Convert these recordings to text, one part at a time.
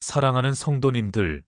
사랑하는 성도님들,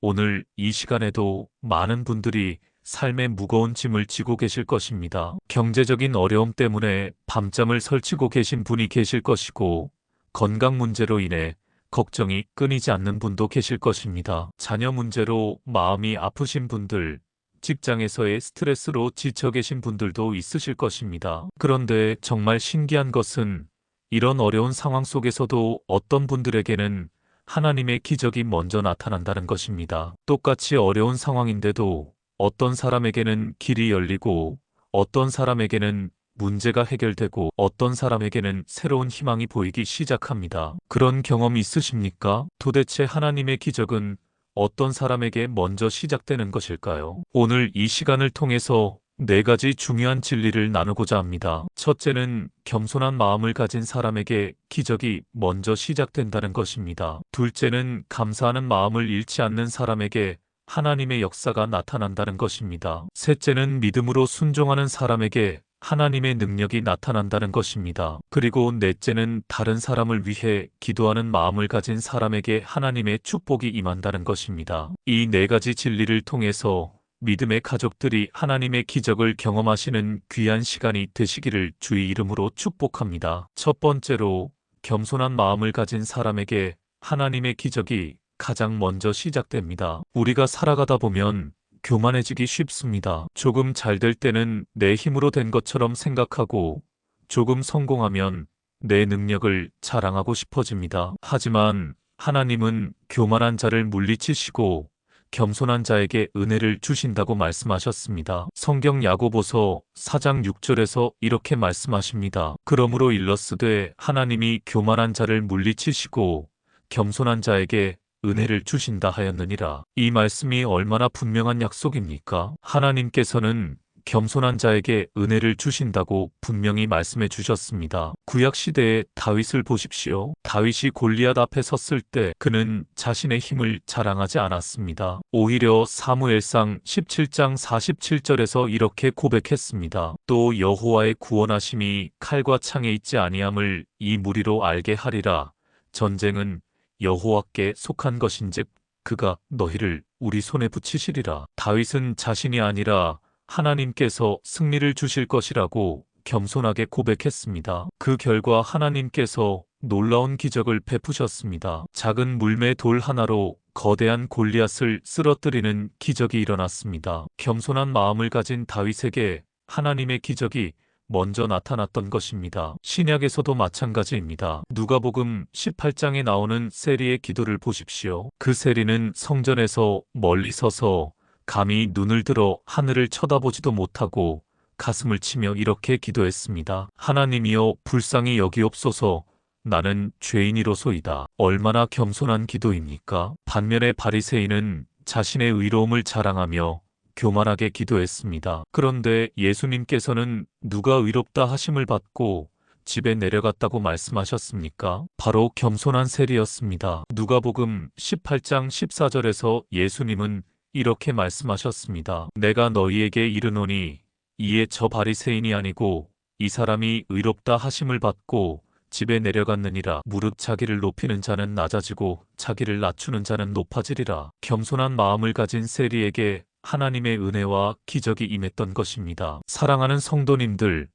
오늘 이 시간에도 많은 분들이 삶의 무거운 짐을 지고 계실 것입니다. 경제적인 어려움 때문에 밤잠을 설치고 계신 분이 계실 것이고, 건강 문제로 인해 걱정이 끊이지 않는 분도 계실 것입니다. 자녀 문제로 마음이 아프신 분들, 직장에서의 스트레스로 지쳐 계신 분들도 있으실 것입니다. 그런데 정말 신기한 것은 이런 어려운 상황 속에서도 어떤 분들에게는 하나님의 기적이 먼저 나타난다는 것입니다. 똑같이 어려운 상황인데도 어떤 사람에게는 길이 열리고 어떤 사람에게는 문제가 해결되고 어떤 사람에게는 새로운 희망이 보이기 시작합니다. 그런 경험 있으십니까? 도대체 하나님의 기적은 어떤 사람에게 먼저 시작되는 것일까요? 오늘 이 시간을 통해서 네 가지 중요한 진리를 나누고자 합니다. 첫째는 겸손한 마음을 가진 사람에게 기적이 먼저 시작된다는 것입니다. 둘째는 감사하는 마음을 잃지 않는 사람에게 하나님의 역사가 나타난다는 것입니다. 셋째는 믿음으로 순종하는 사람에게 하나님의 능력이 나타난다는 것입니다. 그리고 넷째는 다른 사람을 위해 기도하는 마음을 가진 사람에게 하나님의 축복이 임한다는 것입니다. 이 네 가지 진리를 통해서 믿음의 가족들이 하나님의 기적을 경험하시는 귀한 시간이 되시기를 주의 이름으로 축복합니다. 첫 번째로 겸손한 마음을 가진 사람에게 하나님의 기적이 가장 먼저 시작됩니다. 우리가 살아가다 보면 교만해지기 쉽습니다. 조금 잘 될 때는 내 힘으로 된 것처럼 생각하고 조금 성공하면 내 능력을 자랑하고 싶어집니다. 하지만 하나님은 교만한 자를 물리치시고 겸손한 자에게 은혜를 주신다고 말씀하셨습니다. 성경 야고보서 4장 6절에서 이렇게 말씀하십니다. 그러므로 일러스되 하나님이 교만한 자를 물리치시고 겸손한 자에게 은혜를 주신다 하였느니라. 이 말씀이 얼마나 분명한 약속입니까? 하나님께서는 겸손한 자에게 은혜를 주신다고 분명히 말씀해 주셨습니다. 구약 시대의 다윗을 보십시오. 다윗이 골리앗 앞에 섰을 때 그는 자신의 힘을 자랑하지 않았습니다. 오히려 사무엘상 17장 47절에서 이렇게 고백했습니다. 또 여호와의 구원하심이 칼과 창에 있지 아니함을 이 무리로 알게 하리라. 전쟁은 여호와께 속한 것인즉 그가 너희를 우리 손에 붙이시리라. 다윗은 자신이 아니라 하나님께서 승리를 주실 것이라고 겸손하게 고백했습니다. 그 결과 하나님께서 놀라운 기적을 베푸셨습니다. 작은 물매 돌 하나로 거대한 골리앗을 쓰러뜨리는 기적이 일어났습니다. 겸손한 마음을 가진 다윗에게 하나님의 기적이 먼저 나타났던 것입니다. 신약에서도 마찬가지입니다. 누가복음 18장에 나오는 세리의 기도를 보십시오. 그 세리는 성전에서 멀리 서서 감히 눈을 들어 하늘을 쳐다보지도 못하고 가슴을 치며 이렇게 기도했습니다. 하나님이여 불쌍히 여기옵소서 나는 죄인이로소이다. 얼마나 겸손한 기도입니까? 반면에 바리새인은 자신의 의로움을 자랑하며 교만하게 기도했습니다. 그런데 예수님께서는 누가 의롭다 하심을 받고 집에 내려갔다고 말씀하셨습니까? 바로 겸손한 세리였습니다. 누가복음 18장 14절에서 예수님은 이렇게 말씀하셨습니다. 내가 너희에게 이르노니 이에 저 바리새인이 아니고 이 사람이 의롭다 하심을 받고 집에 내려갔느니라 무릇 자기를 높이는 자는 낮아지고 자기를 낮추는 자는 높아지리라 겸손한 마음을 가진 세리에게 하나님의 은혜와 기적이 임했던 것입니다. 사랑하는 성도님들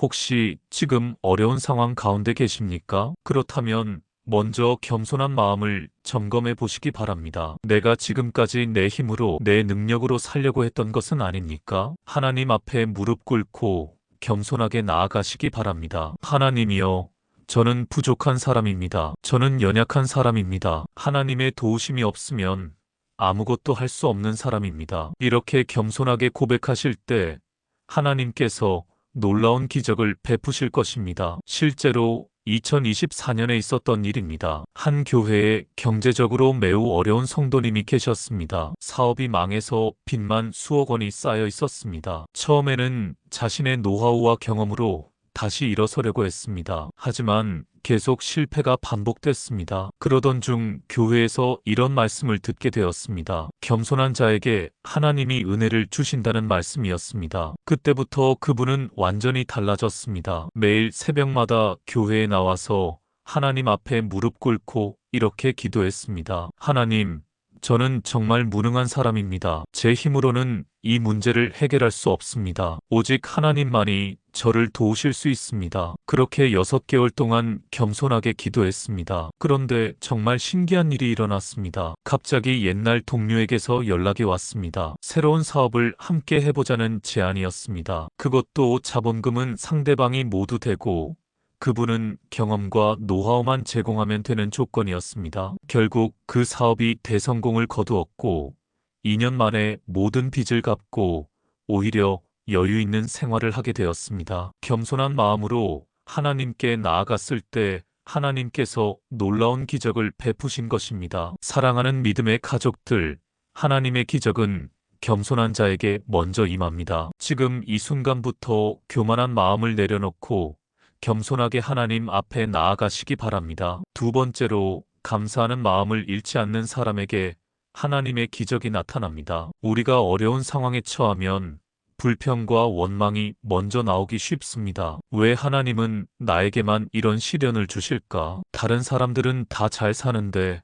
혹시 지금 어려운 상황 가운데 계십니까? 그렇다면 먼저 겸손한 마음을 점검해 보시기 바랍니다. 내가 지금까지 내 힘으로 내 능력으로 살려고 했던 것은 아닙니까? 하나님 앞에 무릎 꿇고 겸손하게 나아가시기 바랍니다. 하나님이여, 저는 부족한 사람입니다. 저는 연약한 사람입니다. 하나님의 도우심이 없으면 아무것도 할 수 없는 사람입니다. 이렇게 겸손하게 고백하실 때 하나님께서 놀라운 기적을 베푸실 것입니다. 실제로 2024년에 있었던 일입니다. 한 교회에 경제적으로 매우 어려운 성도님이 계셨습니다. 사업이 망해서 빚만 수억 원이 쌓여 있었습니다. 처음에는 자신의 노하우와 경험으로 다시 일어서려고 했습니다. 하지만 계속 실패가 반복됐습니다. 그러던 중 교회에서 이런 말씀을 듣게 되었습니다. 겸손한 자에게 하나님이 은혜를 주신다는 말씀이었습니다. 그때부터 그분은 완전히 달라졌습니다. 매일 새벽마다 교회에 나와서 하나님 앞에 무릎 꿇고 이렇게 기도했습니다. 하나님, 저는 정말 무능한 사람입니다. 제 힘으로는 이 문제를 해결할 수 없습니다. 오직 하나님만이 저를 도우실 수 있습니다. 그렇게 여섯 개월 동안 겸손하게 기도했습니다. 그런데 정말 신기한 일이 일어났습니다. 갑자기 옛날 동료에게서 연락이 왔습니다. 새로운 사업을 함께 해보자는 제안이었습니다. 그것도 자본금은 상대방이 모두 되고 그분은 경험과 노하우만 제공하면 되는 조건이었습니다. 결국 그 사업이 대성공을 거두었고 2년 만에 모든 빚을 갚고 오히려 여유 있는 생활을 하게 되었습니다. 겸손한 마음으로 하나님께 나아갔을 때 하나님께서 놀라운 기적을 베푸신 것입니다. 사랑하는 믿음의 가족들, 하나님의 기적은 겸손한 자에게 먼저 임합니다. 지금 이 순간부터 교만한 마음을 내려놓고 겸손하게 하나님 앞에 나아가시기 바랍니다. 두 번째로 감사하는 마음을 잃지 않는 사람에게 하나님의 기적이 나타납니다. 우리가 어려운 상황에 처하면 불평과 원망이 먼저 나오기 쉽습니다. 왜 하나님은 나에게만 이런 시련을 주실까? 다른 사람들은 다 잘 사는데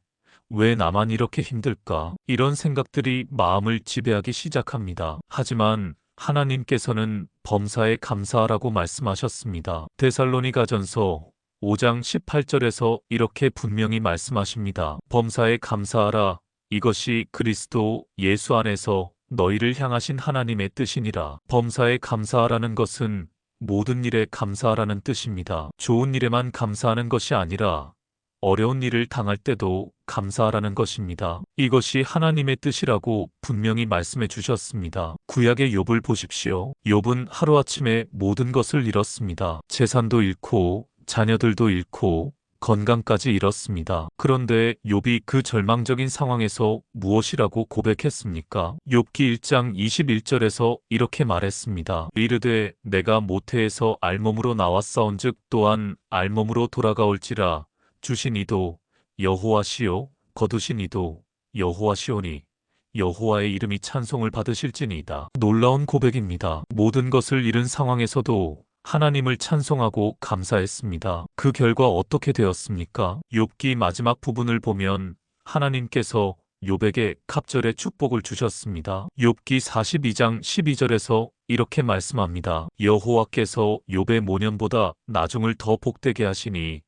왜 나만 이렇게 힘들까? 이런 생각들이 마음을 지배하기 시작합니다. 하지만 하나님께서는 범사에 감사하라고 말씀하셨습니다. 데살로니가전서 5장 18절에서 이렇게 분명히 말씀하십니다. 범사에 감사하라. 이것이 그리스도 예수 안에서 너희를 향하신 하나님의 뜻이니라. 범사에 감사하라는 것은 모든 일에 감사하라는 뜻입니다. 좋은 일에만 감사하는 것이 아니라 어려운 일을 당할 때도 감사하라는 것입니다. 이것이 하나님의 뜻이라고 분명히 말씀해 주셨습니다. 구약의 욥을 보십시오. 욥은 하루아침에 모든 것을 잃었습니다. 재산도 잃고 자녀들도 잃고 건강까지 잃었습니다. 그런데 욥이 그 절망적인 상황에서 무엇이라고 고백했습니까? 욥기 1장 21절에서 이렇게 말했습니다. 이르되 내가 모태에서 알몸으로 나왔사온즉 또한 알몸으로 돌아가올지라 주신 이도 여호와시요 거두신 이도 여호와시오니 여호와의 이름이 찬송을 받으실지니이다. 놀라운 고백입니다. 모든 것을 잃은 상황에서도 하나님을 찬송하고 감사했습니다. 그 결과 어떻게 되었습니까? 욥기 마지막 부분을 보면 하나님께서 욥에게 갑절의 축복을 주셨습니다. 욥기 42장 12절에서 이렇게 말씀합니다. 여호와께서 욥의 모년보다 나중을 더 복되게 하시니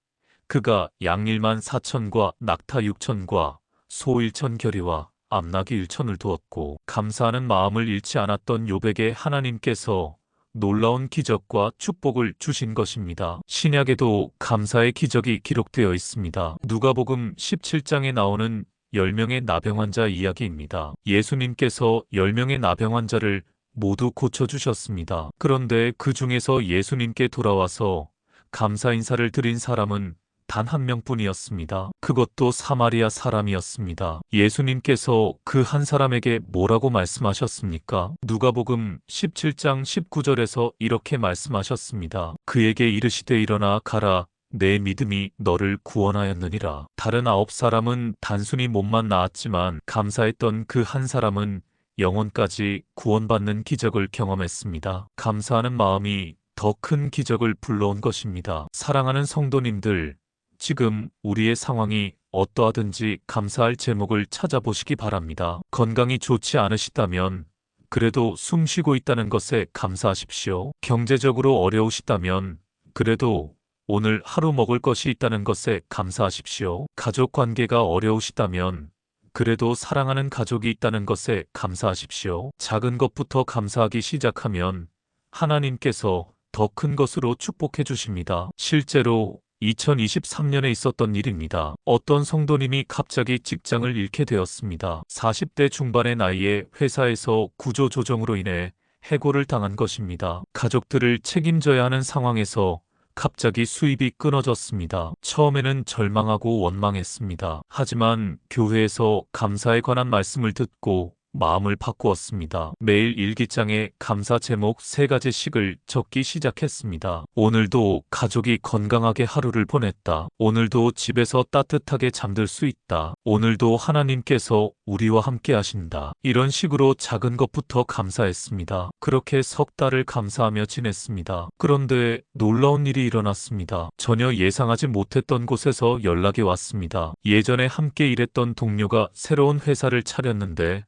그가 양 1만 4천과 낙타 6천과 소 1천 결의와 암나기 1천을 두었고 감사하는 마음을 잃지 않았던 욥에게 하나님께서 놀라운 기적과 축복을 주신 것입니다. 신약에도 감사의 기적이 기록되어 있습니다. 누가복음 17장에 나오는 10명의 나병 환자 이야기입니다. 예수님께서 10명의 나병 환자를 모두 고쳐주셨습니다. 그런데 그 중에서 예수님께 돌아와서 감사 인사를 드린 사람은 단 한 명뿐이었습니다. 그것도 사마리아 사람이었습니다. 예수님께서 그 한 사람에게 뭐라고 말씀하셨습니까? 누가복음 17장 19절에서 이렇게 말씀하셨습니다. 그에게 이르시되 일어나 가라. 내 믿음이 너를 구원하였느니라. 다른 아홉 사람은 단순히 몸만 나았지만 감사했던 그 한 사람은 영혼까지 구원받는 기적을 경험했습니다. 감사하는 마음이 더 큰 기적을 불러온 것입니다. 사랑하는 성도님들, 지금 우리의 상황이 어떠하든지 감사할 제목을 찾아보시기 바랍니다. 건강이 좋지 않으시다면 그래도 숨 쉬고 있다는 것에 감사하십시오. 경제적으로 어려우시다면 그래도 오늘 하루 먹을 것이 있다는 것에 감사하십시오. 가족 관계가 어려우시다면 그래도 사랑하는 가족이 있다는 것에 감사하십시오. 작은 것부터 감사하기 시작하면 하나님께서 더 큰 것으로 축복해 주십니다. 실제로 2023년에 있었던 일입니다. 어떤 성도님이 갑자기 직장을 잃게 되었습니다. 40대 중반의 나이에 회사에서 구조 조정으로 인해 해고를 당한 것입니다. 가족들을 책임져야 하는 상황에서 갑자기 수입이 끊어졌습니다. 처음에는 절망하고 원망했습니다. 하지만 교회에서 감사에 관한 말씀을 듣고 마음을 바꾸었습니다. 매일 일기장에 감사 제목 세 가지씩을 적기 시작했습니다. 오늘도 가족이 건강하게 하루를 보냈다. 오늘도 집에서 따뜻하게 잠들 수 있다. 오늘도 하나님께서 우리와 함께 하신다. 이런 식으로 작은 것부터 감사했습니다. 그렇게 석 달을 감사하며 지냈습니다. 그런데 놀라운 일이 일어났습니다. 전혀 예상하지 못했던 곳에서 연락이 왔습니다. 예전에 함께 일했던 동료가 새로운 회사를 차렸는데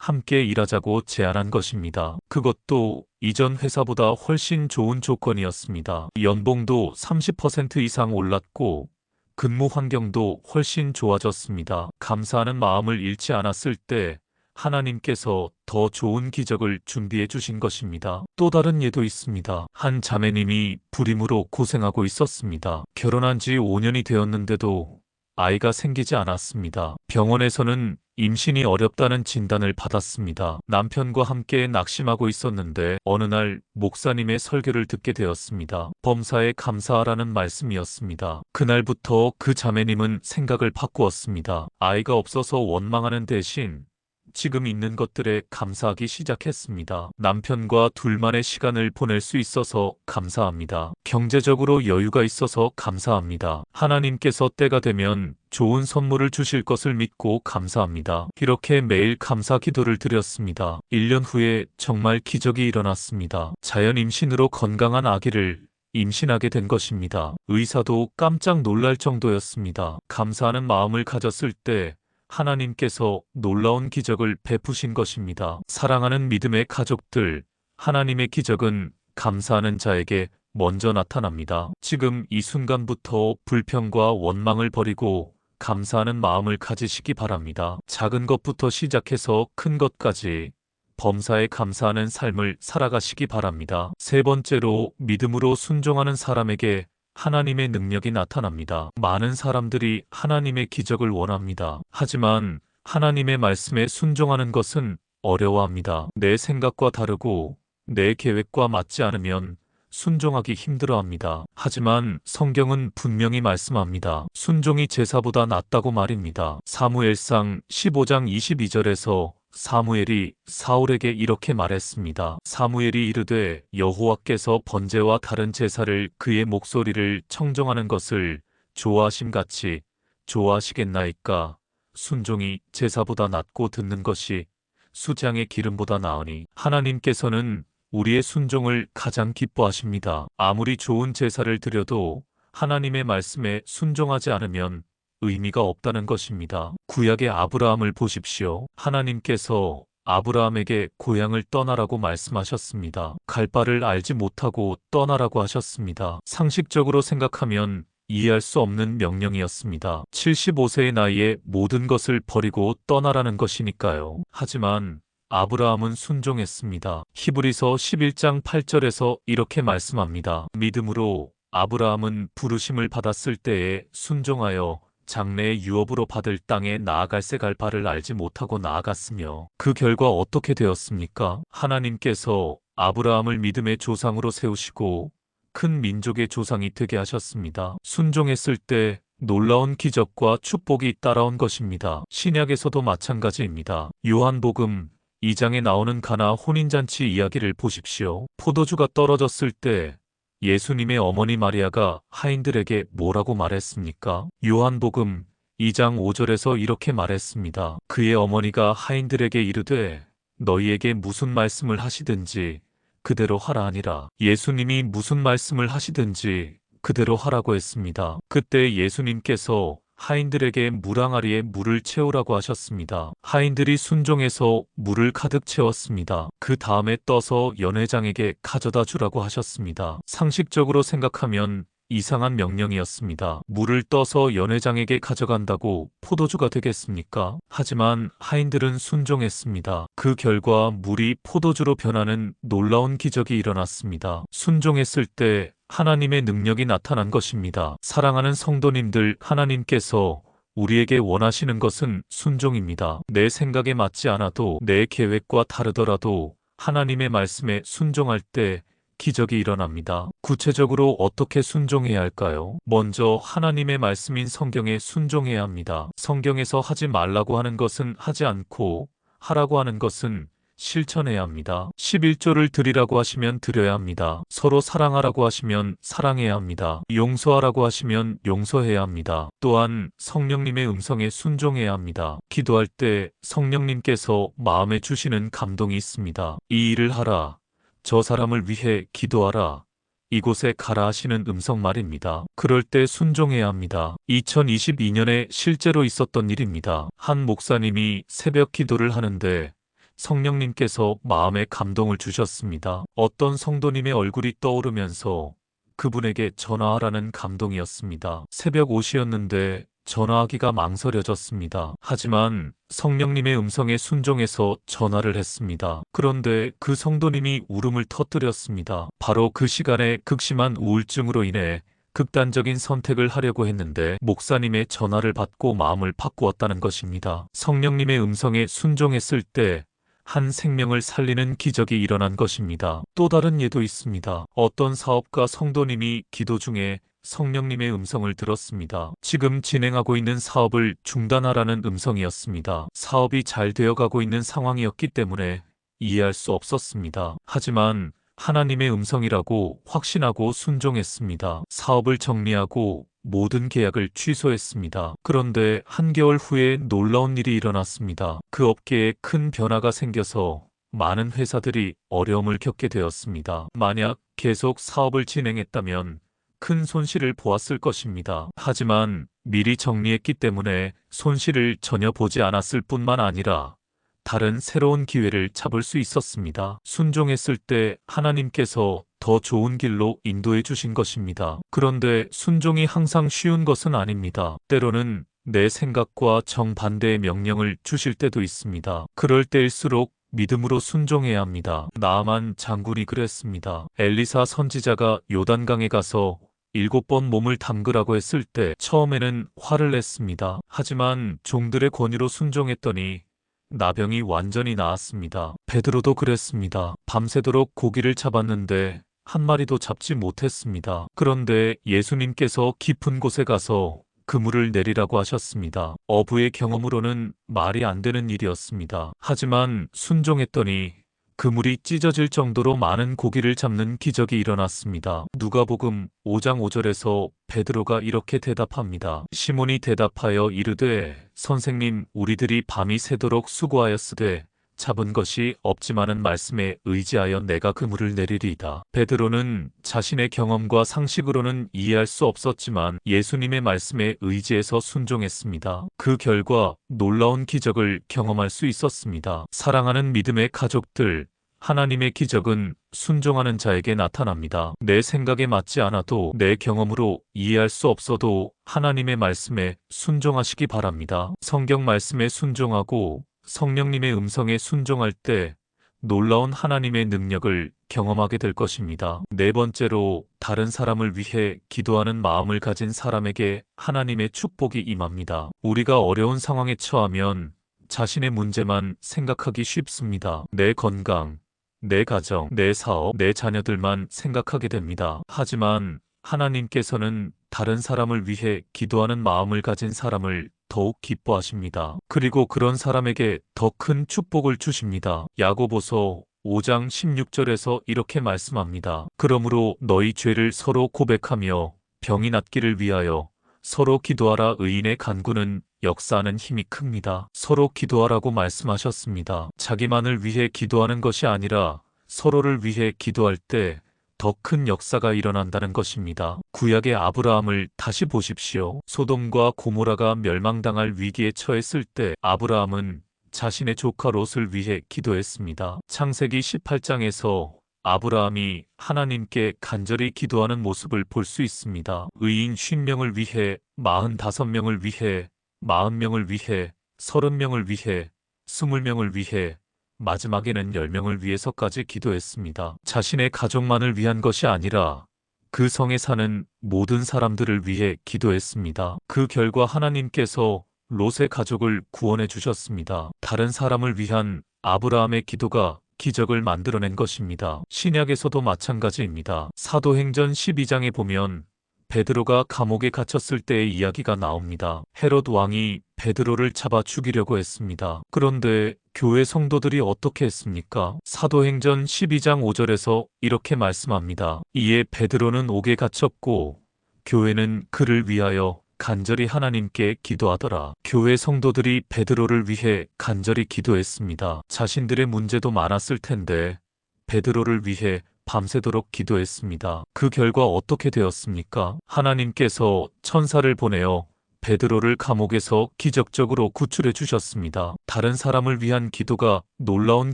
함께 일하자고 제안한 것입니다. 그것도 이전 회사보다 훨씬 좋은 조건이었습니다. 연봉도 30% 이상 올랐고 근무 환경도 훨씬 좋아졌습니다. 감사하는 마음을 잃지 않았을 때 하나님께서 더 좋은 기적을 준비해 주신 것입니다. 또 다른 예도 있습니다. 한 자매님이 불임으로 고생하고 있었습니다. 결혼한 지 5년이 되었는데도 아이가 생기지 않았습니다. 병원에서는 임신이 어렵다는 진단을 받았습니다. 남편과 함께 낙심하고 있었는데 어느 날 목사님의 설교를 듣게 되었습니다. 범사에 감사하라는 말씀이었습니다. 그날부터 그 자매님은 생각을 바꾸었습니다. 아이가 없어서 원망하는 대신 지금 있는 것들에 감사하기 시작했습니다. 남편과 둘만의 시간을 보낼 수 있어서 감사합니다. 경제적으로 여유가 있어서 감사합니다. 하나님께서 때가 되면 좋은 선물을 주실 것을 믿고 감사합니다. 이렇게 매일 감사 기도를 드렸습니다. 1년 후에 정말 기적이 일어났습니다. 자연 임신으로 건강한 아기를 임신하게 된 것입니다. 의사도 깜짝 놀랄 정도였습니다. 감사하는 마음을 가졌을 때 하나님께서 놀라운 기적을 베푸신 것입니다. 사랑하는 믿음의 가족들, 하나님의 기적은 감사하는 자에게 먼저 나타납니다. 지금 이 순간부터 불평과 원망을 버리고 감사하는 마음을 가지시기 바랍니다. 작은 것부터 시작해서 큰 것까지 범사에 감사하는 삶을 살아가시기 바랍니다. 세 번째로 믿음으로 순종하는 사람에게 하나님의 능력이 나타납니다. 많은 사람들이 하나님의 기적을 원합니다. 하지만 하나님의 말씀에 순종하는 것은 어려워합니다. 내 생각과 다르고 내 계획과 맞지 않으면 순종하기 힘들어합니다. 하지만 성경은 분명히 말씀합니다. 순종이 제사보다 낫다고 말입니다. 사무엘상 15장 22절에서 사무엘이 사울에게 이렇게 말했습니다. 사무엘이 이르되 여호와께서 번제와 다른 제사를 그의 목소리를 청정하는 것을 좋아하심 같이 좋아하시겠나이까 순종이 제사보다 낫고 듣는 것이 수장의 기름보다 나으니 하나님께서는 우리의 순종을 가장 기뻐하십니다. 아무리 좋은 제사를 드려도 하나님의 말씀에 순종하지 않으면 의미가 없다는 것입니다. 구약의 아브라함을 보십시오. 하나님께서 아브라함에게 고향을 떠나라고 말씀하셨습니다. 갈 바를 알지 못하고 떠나라고 하셨습니다. 상식적으로 생각하면 이해할 수 없는 명령이었습니다. 75세의 나이에 모든 것을 버리고 떠나라는 것이니까요. 하지만 아브라함은 순종했습니다. 히브리서 11장 8절에서 이렇게 말씀합니다. 믿음으로 아브라함은 부르심을 받았을 때에 순종하여 장래의 유업으로 받을 땅에 나아갈새 갈 바를 알지 못하고 나아갔으며 그 결과 어떻게 되었습니까? 하나님께서 아브라함을 믿음의 조상으로 세우시고 큰 민족의 조상이 되게 하셨습니다. 순종했을 때 놀라운 기적과 축복이 따라온 것입니다. 신약에서도 마찬가지입니다. 요한복음 2장에 나오는 가나 혼인잔치 이야기를 보십시오. 포도주가 떨어졌을 때 예수님의 어머니 마리아가 하인들에게 뭐라고 말했습니까? 요한복음 2장 5절에서 이렇게 말했습니다. 그의 어머니가 하인들에게 이르되 너희에게 무슨 말씀을 하시든지 그대로 하라 하니라. 예수님이 무슨 말씀을 하시든지 그대로 하라고 했습니다. 그때 예수님께서 하인들에게 물항아리에 물을 채우라고 하셨습니다. 하인들이 순종해서 물을 가득 채웠습니다. 그 다음에 떠서 연회장에게 가져다 주라고 하셨습니다. 상식적으로 생각하면 이상한 명령이었습니다. 물을 떠서 연회장에게 가져간다고 포도주가 되겠습니까? 하지만 하인들은 순종했습니다. 그 결과 물이 포도주로 변하는 놀라운 기적이 일어났습니다. 순종했을 때 하나님의 능력이 나타난 것입니다. 사랑하는 성도님들, 하나님께서 우리에게 원하시는 것은 순종입니다. 내 생각에 맞지 않아도 내 계획과 다르더라도 하나님의 말씀에 순종할 때 기적이 일어납니다. 구체적으로 어떻게 순종해야 할까요? 먼저 하나님의 말씀인 성경에 순종해야 합니다. 성경에서 하지 말라고 하는 것은 하지 않고 하라고 하는 것은 실천해야 합니다. 11조를 드리라고 하시면 드려야 합니다. 서로 사랑하라고 하시면 사랑해야 합니다. 용서하라고 하시면 용서해야 합니다. 또한 성령님의 음성에 순종해야 합니다. 기도할 때 성령님께서 마음에 주시는 감동이 있습니다. 이 일을 하라. 저 사람을 위해 기도하라. 이곳에 가라 하시는 음성 말입니다. 그럴 때 순종해야 합니다. 2022년에 실제로 있었던 일입니다. 한 목사님이 새벽 기도를 하는데 성령님께서 마음에 감동을 주셨습니다. 어떤 성도님의 얼굴이 떠오르면서 그분에게 전화하라는 감동이었습니다. 새벽 5시였는데 전화하기가 망설여졌습니다. 하지만 성령님의 음성에 순종해서 전화를 했습니다. 그런데 그 성도님이 울음을 터뜨렸습니다. 바로 그 시간에 극심한 우울증으로 인해 극단적인 선택을 하려고 했는데 목사님의 전화를 받고 마음을 바꾸었다는 것입니다. 성령님의 음성에 순종했을 때 한 생명을 살리는 기적이 일어난 것입니다. 또 다른 예도 있습니다. 어떤 사업가 성도님이 기도 중에 성령님의 음성을 들었습니다. 지금 진행하고 있는 사업을 중단하라는 음성이었습니다. 사업이 잘 되어가고 있는 상황이었기 때문에 이해할 수 없었습니다. 하지만 하나님의 음성이라고 확신하고 순종했습니다. 사업을 정리하고 모든 계약을 취소했습니다. 그런데 한개월 후에 놀라운 일이 일어났습니다. 그 업계에 큰 변화가 생겨서 많은 회사들이 어려움을 겪게 되었습니다. 만약 계속 사업을 진행했다면 큰 손실을 보았을 것입니다. 하지만 미리 정리했기 때문에 손실을 전혀 보지 않았을 뿐만 아니라 다른 새로운 기회를 잡을 수 있었습니다. 순종했을 때 하나님께서 더 좋은 길로 인도해 주신 것입니다. 그런데 순종이 항상 쉬운 것은 아닙니다. 때로는 내 생각과 정반대의 명령을 주실 때도 있습니다. 그럴 때일수록 믿음으로 순종해야 합니다. 나아만 장군이 그랬습니다. 엘리사 선지자가 요단강에 가서 일곱 번 몸을 담그라고 했을 때 처음에는 화를 냈습니다. 하지만 종들의 권위로 순종했더니 나병이 완전히 나았습니다. 베드로도 그랬습니다. 밤새도록 고기를 잡았는데 한 마리도 잡지 못했습니다. 그런데 예수님께서 깊은 곳에 가서 그물을 내리라고 하셨습니다. 어부의 경험으로는 말이 안 되는 일이었습니다. 하지만 순종했더니 그물이 찢어질 정도로 많은 고기를 잡는 기적이 일어났습니다. 누가복음 5장 5절에서 베드로가 이렇게 대답합니다. 시몬이 대답하여 이르되 선생님 우리들이 밤이 새도록 수고하였으되 잡은 것이 없지만은 말씀에 의지하여 내가 그물을 내리리이다. 베드로는 자신의 경험과 상식으로는 이해할 수 없었지만 예수님의 말씀에 의지해서 순종했습니다. 그 결과 놀라운 기적을 경험할 수 있었습니다. 사랑하는 믿음의 가족들, 하나님의 기적은 순종하는 자에게 나타납니다. 내 생각에 맞지 않아도 내 경험으로 이해할 수 없어도 하나님의 말씀에 순종하시기 바랍니다. 성경 말씀에 순종하고 성령님의 음성에 순종할 때 놀라운 하나님의 능력을 경험하게 될 것입니다. 네 번째로 다른 사람을 위해 기도하는 마음을 가진 사람에게 하나님의 축복이 임합니다. 우리가 어려운 상황에 처하면 자신의 문제만 생각하기 쉽습니다. 내 건강, 내 가정, 내 사업, 내 자녀들만 생각하게 됩니다. 하지만 하나님께서는 다른 사람을 위해 기도하는 마음을 가진 사람을 더욱 기뻐하십니다. 그리고 그런 사람에게 더 큰 축복을 주십니다. 야고보서 5장 16절에서 이렇게 말씀합니다. 그러므로 너희 죄를 서로 고백하며 병이 낫기를 위하여 서로 기도하라 의인의 간구는 역사하는 힘이 큽니다. 서로 기도하라고 말씀하셨습니다. 자기만을 위해 기도하는 것이 아니라 서로를 위해 기도할 때 더 큰 역사가 일어난다는 것입니다. 구약의 아브라함을 다시 보십시오. 소돔과 고모라가 멸망당할 위기에 처했을 때 아브라함은 자신의 조카 롯을 위해 기도했습니다. 창세기 18장에서 아브라함이 하나님께 간절히 기도하는 모습을 볼 수 있습니다. 의인 50명을 위해 45명을 위해 40명을 위해 30명을 위해 20명을 위해 마지막에는 10명을 위해서까지 기도했습니다. 자신의 가족만을 위한 것이 아니라 그 성에 사는 모든 사람들을 위해 기도했습니다. 그 결과 하나님께서 롯의 가족을 구원해 주셨습니다. 다른 사람을 위한 아브라함의 기도가 기적을 만들어낸 것입니다. 신약에서도 마찬가지입니다. 사도행전 12장에 보면 베드로가 감옥에 갇혔을 때의 이야기가 나옵니다. 헤롯 왕이 베드로를 잡아 죽이려고 했습니다. 그런데 교회 성도들이 어떻게 했습니까? 사도행전 12장 5절에서 이렇게 말씀합니다. 이에 베드로는 옥에 갇혔고 교회는 그를 위하여 간절히 하나님께 기도하더라. 교회 성도들이 베드로를 위해 간절히 기도했습니다. 자신들의 문제도 많았을 텐데 베드로를 위해 밤새도록 기도했습니다. 그 결과 어떻게 되었습니까? 하나님께서 천사를 보내어 베드로를 감옥에서 기적적으로 구출해 주셨습니다. 다른 사람을 위한 기도가 놀라운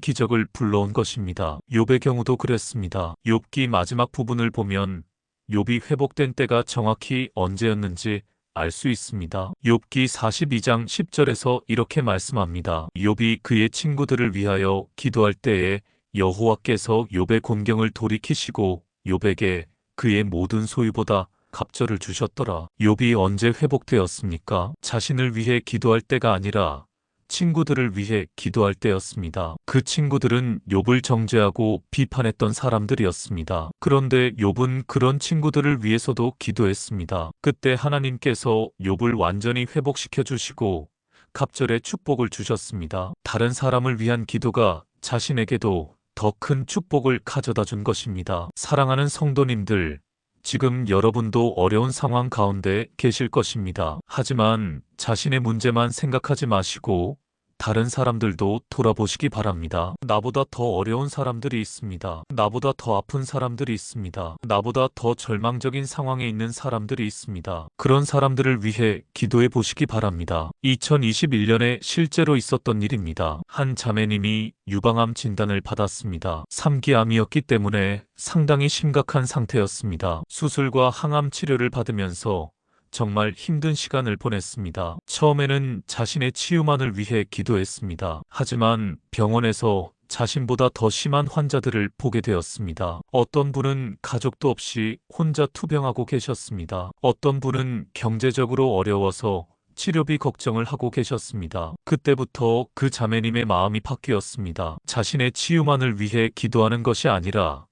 기적을 불러온 것입니다. 욥의 경우도 그랬습니다. 욥기 마지막 부분을 보면 욥이 회복된 때가 정확히 언제였는지 알수 있습니다. 욥기 42장 10절에서 이렇게 말씀합니다. 욥이 그의 친구들을 위하여 기도할 때에 여호와께서 욥의 곤경을 돌이키시고 욥에게 그의 모든 소유보다 갑절을 주셨더라. 욥이 언제 회복되었습니까? 자신을 위해 기도할 때가 아니라 친구들을 위해 기도할 때였습니다. 그 친구들은 욥을 정죄하고 비판했던 사람들이었습니다. 그런데 욥은 그런 친구들을 위해서도 기도했습니다. 그때 하나님께서 욥을 완전히 회복시켜 주시고 갑절의 축복을 주셨습니다. 다른 사람을 위한 기도가 자신에게도 더 큰 축복을 가져다 준 것입니다. 사랑하는 성도님들, 지금 여러분도 어려운 상황 가운데 계실 것입니다. 하지만 자신의 문제만 생각하지 마시고 다른 사람들도 돌아보시기 바랍니다. 나보다 더 어려운 사람들이 있습니다. 나보다 더 아픈 사람들이 있습니다. 나보다 더 절망적인 상황에 있는 사람들이 있습니다. 그런 사람들을 위해 기도해 보시기 바랍니다. 2021년에 실제로 있었던 일입니다. 한 자매님이 유방암 진단을 받았습니다. 3기암이었기 때문에 상당히 심각한 상태였습니다. 수술과 항암 치료를 받으면서 정말 힘든 시간을 보냈습니다. 처음에는 자신의 치유만을 위해 기도했습니다. 하지만 병원에서 자신보다 더 심한 환자들을 보게 되었습니다. 어떤 분은 가족도 없이 혼자 투병하고 계셨습니다. 어떤 분은 경제적으로 어려워서 치료비 걱정을 하고 계셨습니다. 그때부터 그 자매님의 마음이 바뀌었습니다. 자신의 치유만을 위해 기도하는 것이 아니라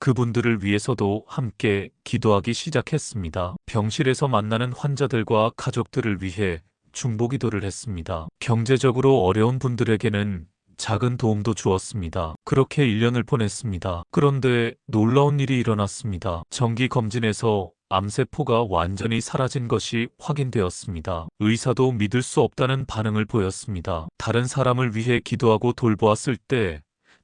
그분들을 위해서도 함께 기도하기 시작했습니다. 병실에서 만나는 환자들과 가족들을 위해 중보기도를 했습니다. 경제적으로 어려운 분들에게는 작은 도움도 주었습니다. 그렇게 1년을 보냈습니다. 그런데 놀라운 일이 일어났습니다. 정기 검진에서 암세포가 완전히 사라진 것이 확인되었습니다. 의사도 믿을 수 없다는 반응을 보였습니다. 다른 사람을 위해 기도하고 돌보았을 때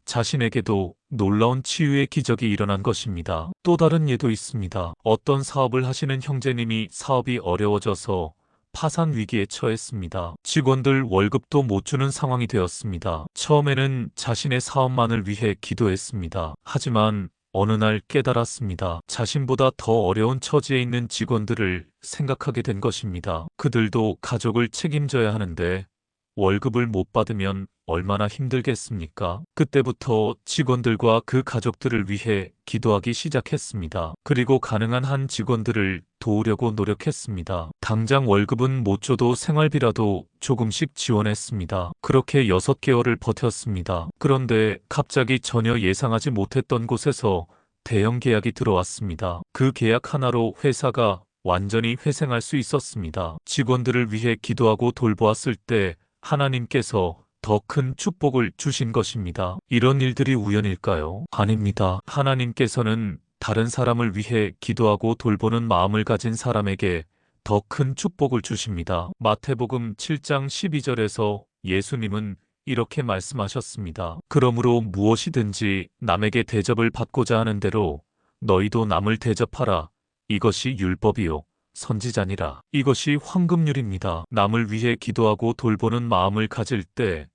자신에게도 놀라운 치유의 기적이 일어난 것입니다. 또 다른 예도 있습니다. 어떤 사업을 하시는 형제님이 사업이 어려워져서 파산 위기에 처했습니다. 직원들 월급도 못 주는 상황이 되었습니다. 처음에는 자신의 사업만을 위해 기도했습니다. 하지만 어느 날 깨달았습니다. 자신보다 더 어려운 처지에 있는 직원들을 생각하게 된 것입니다. 그들도 가족을 책임져야 하는데 월급을 못 받으면 얼마나 힘들겠습니까? 그때부터 직원들과 그 가족들을 위해 기도하기 시작했습니다. 그리고 가능한 한 직원들을 도우려고 노력했습니다. 당장 월급은 못 줘도 생활비라도 조금씩 지원했습니다. 그렇게 6개월을 버텼습니다. 그런데 갑자기 전혀 예상하지 못했던 곳에서 대형 계약이 들어왔습니다. 그 계약 하나로 회사가 완전히 회생할 수 있었습니다. 직원들을 위해 기도하고 돌보았을 때 하나님께서 더 큰 축복을 주신 것입니다. 이런 일들이 우연일까요? 아닙니다. 하나님께서는 다른 사람을 위해 기도하고 돌보는 마음을 가진 사람에게 더 큰 축복을 주십니다. 마태복음 7장 12절에서 예수님은 이렇게 말씀하셨습니다. 그러므로 무엇이든지 남에게 대접을 받고자 하는 대로 너희도 남을 대접하라. 이것이 율법이요. 선지자니라. 이것이 황금률입니다. 남을 위해 기도하고 돌보는 마음을 가질 때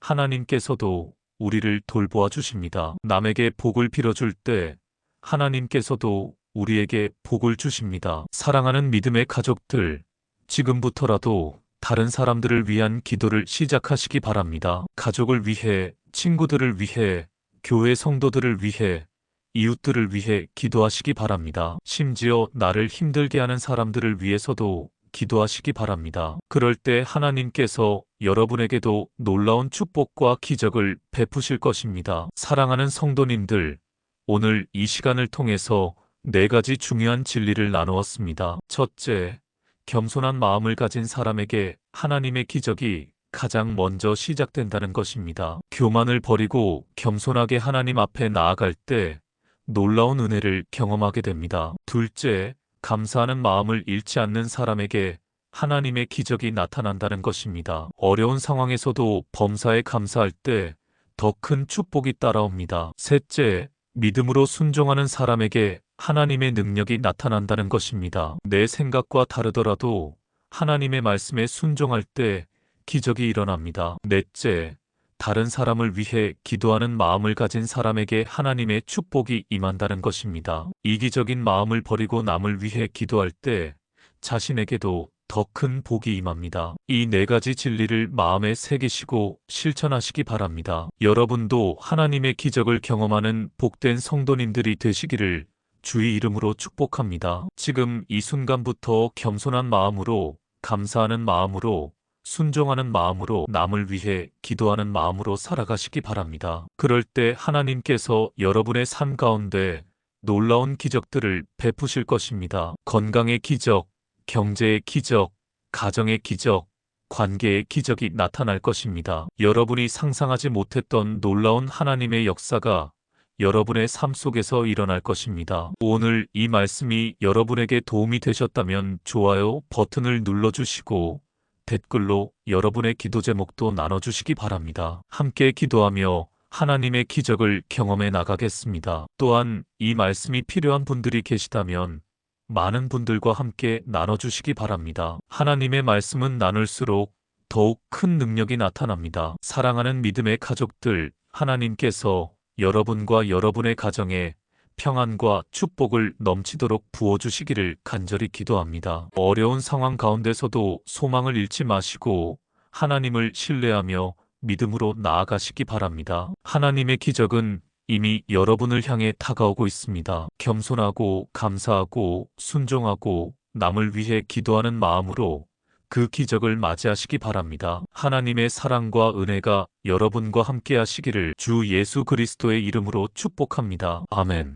하나님께서도 우리를 돌보아 주십니다. 남에게 복을 빌어줄 때 하나님께서도 우리에게 복을 주십니다. 사랑하는 믿음의 가족들, 지금부터라도 다른 사람들을 위한 기도를 시작하시기 바랍니다. 가족을 위해, 친구들을 위해, 교회 성도들을 위해, 이웃들을 위해 기도하시기 바랍니다. 심지어 나를 힘들게 하는 사람들을 위해서도 기도하시기 바랍니다. 그럴 때 하나님께서 여러분에게도 놀라운 축복과 기적을 베푸실 것입니다. 사랑하는 성도님들, 오늘 이 시간을 통해서 네 가지 중요한 진리를 나누었습니다. 첫째, 겸손한 마음을 가진 사람에게 하나님의 기적이 가장 먼저 시작된다는 것입니다. 교만을 버리고 겸손하게 하나님 앞에 나아갈 때 놀라운 은혜를 경험하게 됩니다. 둘째, 감사하는 마음을 잃지 않는 사람에게 하나님의 기적이 나타난다는 것입니다. 어려운 상황에서도 범사에 감사할 때 더 큰 축복이 따라옵니다. 셋째, 믿음으로 순종하는 사람에게 하나님의 능력이 나타난다는 것입니다. 내 생각과 다르더라도 하나님의 말씀에 순종할 때 기적이 일어납니다. 넷째, 다른 사람을 위해 기도하는 마음을 가진 사람에게 하나님의 축복이 임한다는 것입니다. 이기적인 마음을 버리고 남을 위해 기도할 때 자신에게도 더 큰 복이 임합니다. 이 네 가지 진리를 마음에 새기시고 실천하시기 바랍니다. 여러분도 하나님의 기적을 경험하는 복된 성도님들이 되시기를 주의 이름으로 축복합니다. 지금 이 순간부터 겸손한 마음으로 감사하는 마음으로 순종하는 마음으로 남을 위해 기도하는 마음으로 살아가시기 바랍니다. 그럴 때 하나님께서 여러분의 삶 가운데 놀라운 기적들을 베푸실 것입니다. 건강의 기적, 경제의 기적, 가정의 기적, 관계의 기적이 나타날 것입니다. 여러분이 상상하지 못했던 놀라운 하나님의 역사가 여러분의 삶 속에서 일어날 것입니다. 오늘 이 말씀이 여러분에게 도움이 되셨다면 좋아요 버튼을 눌러주시고 댓글로 여러분의 기도 제목도 나눠주시기 바랍니다. 함께 기도하며 하나님의 기적을 경험해 나가겠습니다. 또한 이 말씀이 필요한 분들이 계시다면 많은 분들과 함께 나눠주시기 바랍니다. 하나님의 말씀은 나눌수록 더욱 큰 능력이 나타납니다. 사랑하는 믿음의 가족들, 하나님께서 여러분과 여러분의 가정에 평안과 축복을 넘치도록 부어주시기를 간절히 기도합니다. 어려운 상황 가운데서도 소망을 잃지 마시고 하나님을 신뢰하며 믿음으로 나아가시기 바랍니다. 하나님의 기적은 이미 여러분을 향해 다가오고 있습니다. 겸손하고 감사하고 순종하고 남을 위해 기도하는 마음으로 그 기적을 맞이하시기 바랍니다. 하나님의 사랑과 은혜가 여러분과 함께 하시기를 주 예수 그리스도의 이름으로 축복합니다. 아멘.